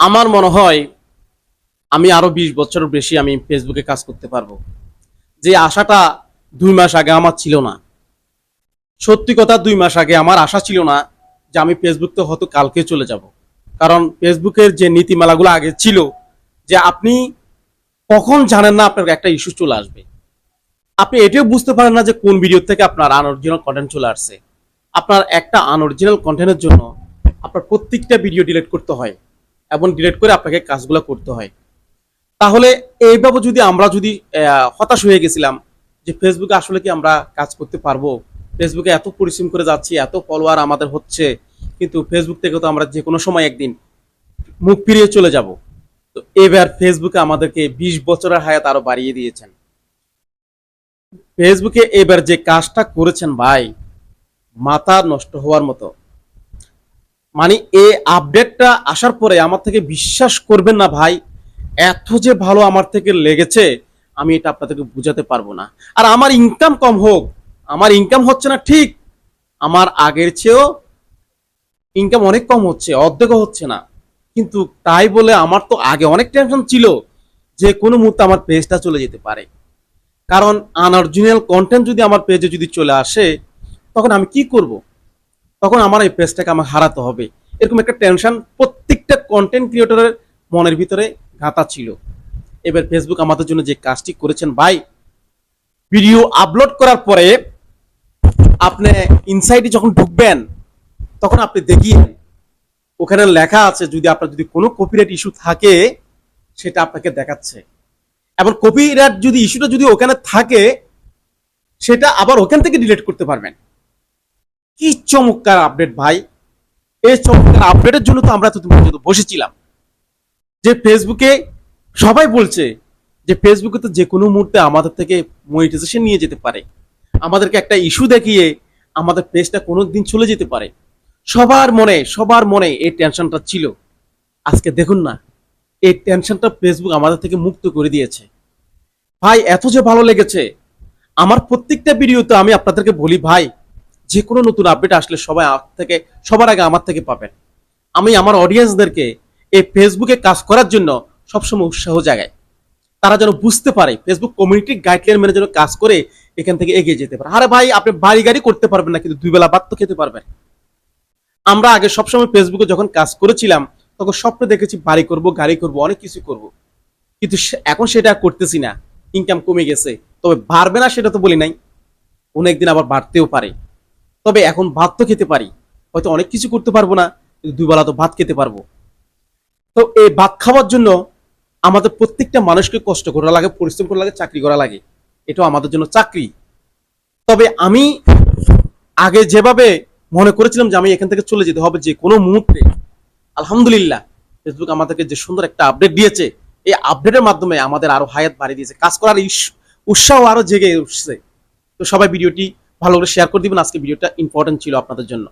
আমার মনে হয় আমি আরও বিশ বছর বেশি আমি ফেসবুকে কাজ করতে পারব। যে আশাটা দুই মাস আগে আমার ছিল না। সত্যি কথা, দুই মাস আগে আমার আশা ছিল না যে আমি ফেসবুক তো হয়তো কালকে চলে যাব। কারণ ফেসবুকের যে নীতিমালাগুলো আগে ছিল যে আপনি কখন জানেন না আপনার একটা ইস্যু চলে আসবে। আপনি এটাও বুঝতে পারেন না যে কোন ভিডিও থেকে আপনার আনঅরিজিনাল কন্টেন্ট চলে আসছে। আপনার একটা আনঅরিজিনাল কন্টেন্টের জন্য আপনার প্রত্যেকটা ভিডিও ডিলিট করতে হয়। এবং ডিলিট করে আপনাকে কাজগুলো করতে হয়। তাহলে এইভাবে যদি আমরা যদি হতাশ হয়ে গেছিলাম যে ফেসবুকে আসলে কি আমরা কাজ করতে পারব? ফেসবুকে এত পরিশ্রম করে যাচ্ছি, এত ফলোয়ার আমাদের হচ্ছে, কিন্তু ফেসবুক থেকে তো আমরা যে কোনো সময় একদিন মুখ ফিরিয়ে চলে যাব। তো এবার ফেসবুকে আমাদেরকে বিশ বছরের হায়াত আরও বাড়িয়ে দিয়েছেন। ফেসবুকে এবার যে কাজটা করেছেন ভাই, মাথা নষ্ট হওয়ার মতো। মানে এই আপডেটটা আসার পরে আমার থেকে বিশ্বাস করবেন না ভাই, এত যে ভালো আমার থেকে লেগেছে, আমি এটা আপনাদেরকে বুঝাতে পারব না। আর আমার ইনকাম কম হোক, আমার ইনকাম হচ্ছে না ঠিক, আমার আগের চেয়েও ইনকাম অনেক কম হচ্ছে, অর্ধেকও হচ্ছে না। কিন্তু তাই বলে আমার তো আগে অনেক টেনশন ছিল যে কোনো মুহূর্তে আমার পেজটা চলে যেতে পারে। কারণ আনঅরিজিনাল কন্টেন্ট যদি আমার পেজে যদি চলে আসে, তখন আমি কি করব? তখন আমার এই পেজটাকে আমার হারাতে হবে। এরকম একটা টেনশন প্রত্যেকটা কন্টেন্ট ক্রিয়েটরের মনের ভিতরে গাঁথা ছিল। এবার ফেসবুক আমাদের জন্য যে কাজটি করেছেন ভাই ভিডিও আপলোড করার পরে আপনি ইনসাইডে যখন ঢুকবেন, তখন আপনি দেখিয়ে ওখানে লেখা আছে, যদি আপনার যদি কোনো কপিরাইট ইস্যু থাকে, সেটা আপনাকে দেখাচ্ছে। এবং কপিরাইট যদি ইস্যুটা যদি ওখানে থাকে, সেটা আবার ওখান থেকে ডিলিট করতে পারবেন। চমৎকার আপডেট ভাই। এই চমৎকার আপডেটের জন্য তো আমরা পর্যন্ত বসেছিলাম। যে ফেসবুকে সবাই বলছে যে ফেসবুকে তো যে কোনো মুহূর্তে আমাদের থেকে মনিটাইজেশন নিয়ে যেতে পারে। আমাদেরকে একটা ইস্যু দেখিয়ে আমাদের পেজটা কোনো দিন চলে যেতে পারে। সবার মনে সবার মনে এই টেনশনটা ছিল। আজকে দেখুন না, এই টেনশনটা ফেসবুক আমাদের থেকে মুক্ত করে দিয়েছে। ভাই, এত যে ভালো লেগেছে। আমার প্রত্যেকটা ভিডিওতে আমি আপনাদেরকে বলি, ভাই যে কোনো নতুন আপডেট আসলে সবাই থেকে, সবার আগে আমার থেকে পাবেন। আমি আমার অডিয়েন্সদেরকে এই ফেসবুকে কাজ করার জন্য সবসময় উৎসাহ জাগাই। তারা যেন বুঝতে পারে ফেসবুক কমিউনিটি গাইডলাইন মেনে যেন কাজ করে এখান থেকে এগিয়ে যেতে পারে। আরে ভাই, আপনি বাড়ি গাড়ি করতে পারবেন না, কিন্তু দুই বেলা ভাত তো খেতে পারবেন। আমরা আগে সবসময় ফেসবুকে যখন কাজ করেছিলাম, তখন স্বপ্নে দেখেছি বাড়ি করব, গাড়ি করব, অনেক কিছু করব। কিন্তু এখন সেটা করতেছি না। ইনকাম কমে গেছে। তবে বাড়বে না সেটা তো বলি নাই। অনেকদিন আবার বাড়তেও পারে। তবে এখন ভাত তো খেতে পারি। হয়তো অনেক কিছু করতে পারব না, কিন্তু দুই বেলা তো ভাত খেতে পারব। তো এই ভাত খাওয়ার জন্য আমাদের প্রত্যেকটা মানুষকে কষ্ট করা লাগে, পরিশ্রম করা লাগে, চাকরি করা লাগে। এটাও আমাদের জন্য চাকরি। তবে আমি আগে যেভাবে মনে করেছিলাম যে আমি এখান থেকে চলে যেতে হবে যে কোনো মুহূর্তে, আলহামদুলিল্লাহ ফেসবুক আমাদেরকে যে সুন্দর একটা আপডেট দিয়েছে, এই আপডেটের মাধ্যমে আমাদের আরও হায়াত বাড়িয়ে দিয়েছে। কাজ করার উৎসাহ আরও জেগে উঠছে। তো সবাই ভিডিওটি ভালো করে শেয়ার করে দিবেন। আজকে ভিডিওটা ইম্পর্টেন্ট ছিল আপনাদের জন্য।